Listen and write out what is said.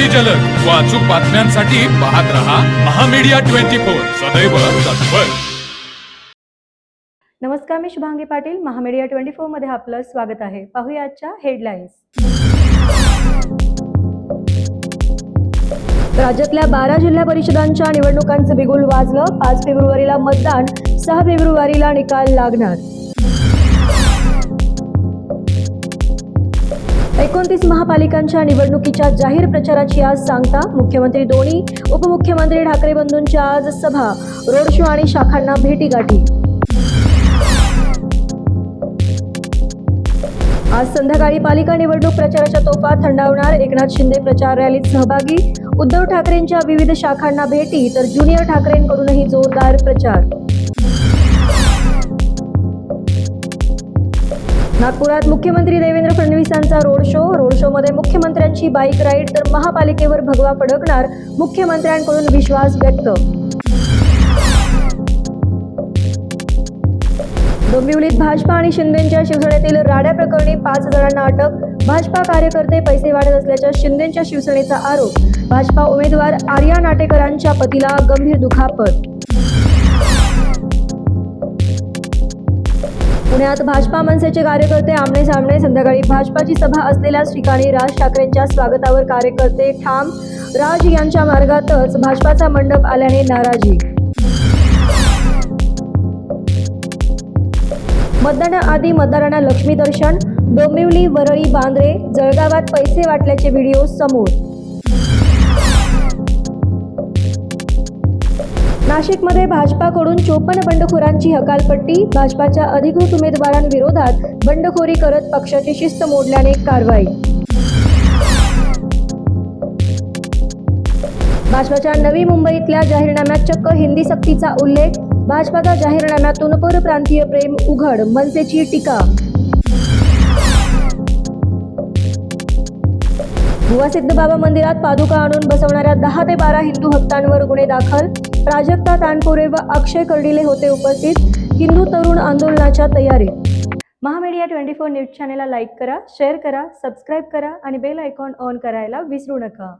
अगदी जलद. व अचूक बातम्यांसाठी पाहत रहा महामीडिया ट्वेंटी फोर. सदैव तत्पर. नमस्कार मी शुभांगी पाटील. महामीडिया ट्वेंटी फोरमध्ये आपलं स्वागत आहे. पाहूया आजच्या हेडलाईन्स. राज्यातल्या बारा जिल्हा परिषदांच्या निवडणुकांचं बिगुल वाजलं. पाच फेब्रुवारीला मतदान. सहा फेब्रुवारीला निकाल लागणार. एकोणतीस महापालिकांच्या निवडणुकीच्या जाहीर प्रचाराची आज सांगता मुख्यमंत्री दोन्ही उपमुख्यमंत्री ठाकरे बंधूंच्या आज सभा रोड शो आणि शाखांना भेटीगाठी. आज संध्याकाळी पालिका निवडणूक प्रचाराच्या तोफा थंडावणार एकनाथ शिंदे प्रचार रॅलीत सहभागी उद्धव ठाकरेंच्या विविध शाखांना भेटी तर ज्युनियर ठाकरेंकडूनही जोरदार प्रचार. नागपुरात मुख्यमंत्री देवेंद्र फडणवीसांचा रोड शो. रोड शो मध्ये मुख्यमंत्र्यांची बाईक राईड तर महापालिकेवर भगवा फडकणार मुख्यमंत्र्यांकडून विश्वास व्यक्त. डोंबिवलीत भाजपा आणि शिंदेच्या शिवसेनेतील राड्या प्रकरणी पाच जणांना अटक. भाजपा कार्यकर्ते पैसे वाढत असल्याच्या शिंदेच्या शिवसेनेचा आरोप. भाजपा उमेदवार आर्या नाटेकरांच्या पतीला गंभीर दुखापत. पुण्यात भाजपा मनसेचे कार्यकर्ते आमने सामने संध्याकाळी भाजपाची सभा असलेल्याच ठिकाणी राज ठाकरेंच्या स्वागतावर कार्यकर्ते ठाम. राज यांच्या मार्गातच भाजपाचा मंडप आल्याने नाराजी. मतदानाआधी मतदारांना लक्ष्मी दर्शन डोंबिवली वरळी बांद्रे जळगावात पैसे वाटल्याचे व्हिडिओ समोर. नाशिकमध्ये भाजपाकडून चोपन्न बंडखोरांची हकालपट्टी भाजपाच्या अधिकृत उमेदवारांविरोधात बंडखोरी करत पक्षाची शिस्त मोडल्याने कारवाई. भाजपाच्या नवी मुंबईतल्या जाहीरनाम्यात चक्क हिंदी सक्तीचा उल्लेख भाजपाच्या जाहीरनाम्यातून परप्रांतीय प्रेम उघड मनसेची टीका. भुवा सिद्धबाबा मंदिरात पादुका आणून बसवणाऱ्या दहा ते बारा हिंदू भक्तांवर गुन्हे दाखल प्राजक्ता तानपुरे व अक्षय कर्डिले होते उपस्थित. हिंदू तरुण आंदोलनाच्या तयारीत महामीडिया ट्वेंटी फोर न्यूज चॅनेलला लाईक करा शेअर करा सबस्क्राईब करा आणि बेल आयकॉन ऑन करायला विसरू नका.